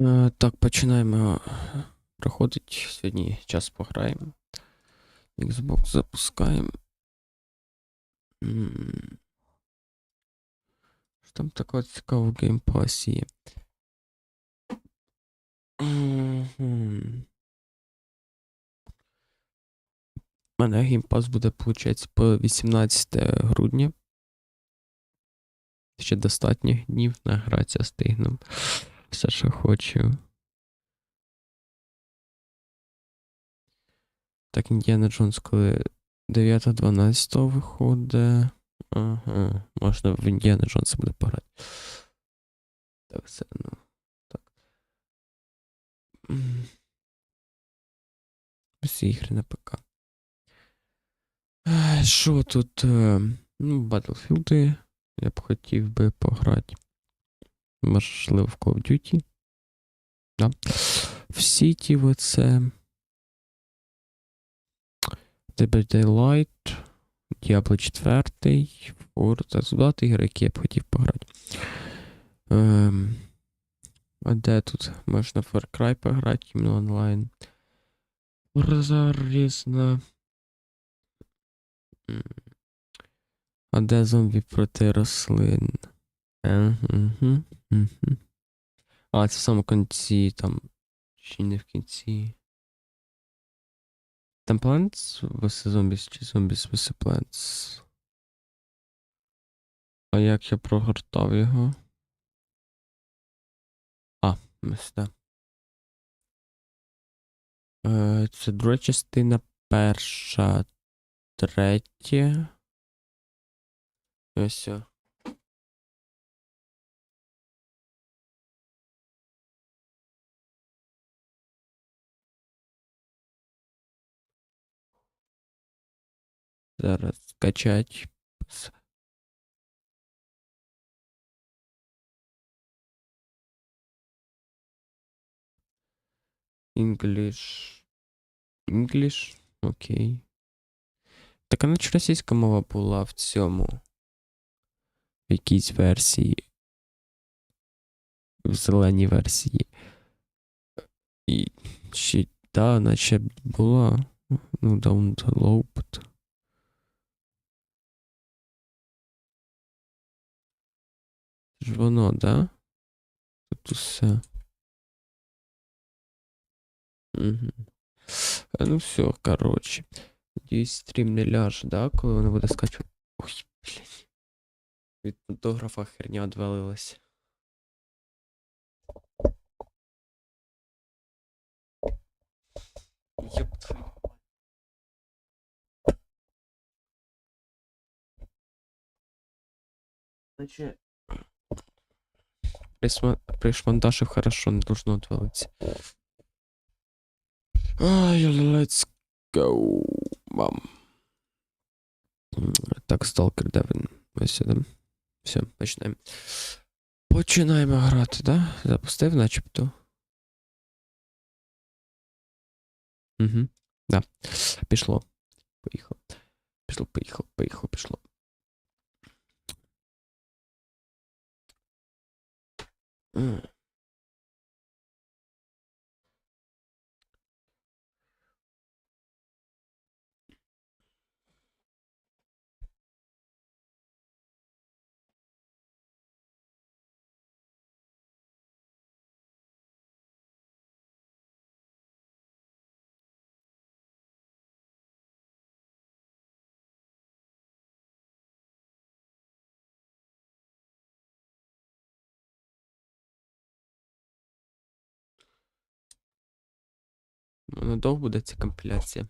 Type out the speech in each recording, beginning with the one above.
Е, так, починаємо проходить. Сьогодні час пограємо. Xbox запускаємо. Що там такого цікавого в Pass є? У мене Pass буде, виходить, по 18 грудня. Ще достатньо днів награтися стигну. Все, що хочу. Так, Індіана Джонс, коли 9-12 виходить. Ага, можна в Індіана Джонса буде пограти. Так, все, ну. Так. Всі ігри на ПК. Е, Що тут? е, Ну, Battlefield я б хотів би пограти. Можливо, в Call of Duty. Да. В City оце. Dead Daylight, Diablo 4, Forza. Багато ігор, які я б хотів пограти. Ем, а де тут можна Far Cry пограти, іменно онлайн. Forza різна. А де зомбі проти рослин? Е, угу, угу. А, це в самому кінці там. Чи не в кінці. Там Plants vs Zombies чи Zombies vs Plants? А як я прогортав його? А, ось так. Е, це друга частина, перша, третя. Ось. о. Зараз скачать. English. English? Окей. Так а наче російська мова була в цьому. В якійсь версії. В зеленій версії. І ще, та, наче була. Ну, download. Ж воно, да? Тут усе. Угу. Ну все, коротше. Надіюсь, стрім не ляже, да? Коли воно буде скачувати. Ой, блядь. Від фотографа херня відвалилась. Єб твою мать. Значит, хорошо, не должно отвалиться. Ай, let's go, мам. Так, Stalker, де він? Ось сюди. Все, починаємо. Починаємо грати, да? Запустив, начебто. Угу. Да. Пішло. Поїхав. Пішло, поїхав, поїхав, пішло. Mm. Воно довго буде ця компіляція.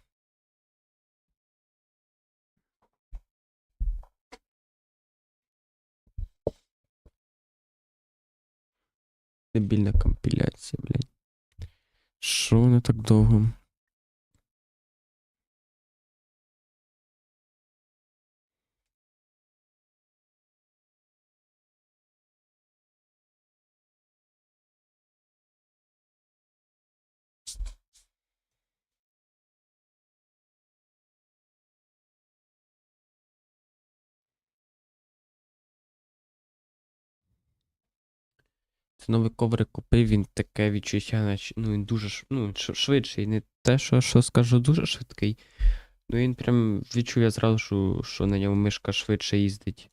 Дебільна компіляція, блядь. Що воно так довго? Це новий коврик купив, він таке відчуття, наче, ну він дуже ну, швидший. Не те, що, що скажу, дуже швидкий. Ну він прям відчув я зразу, що, що на ньому мишка швидше їздить.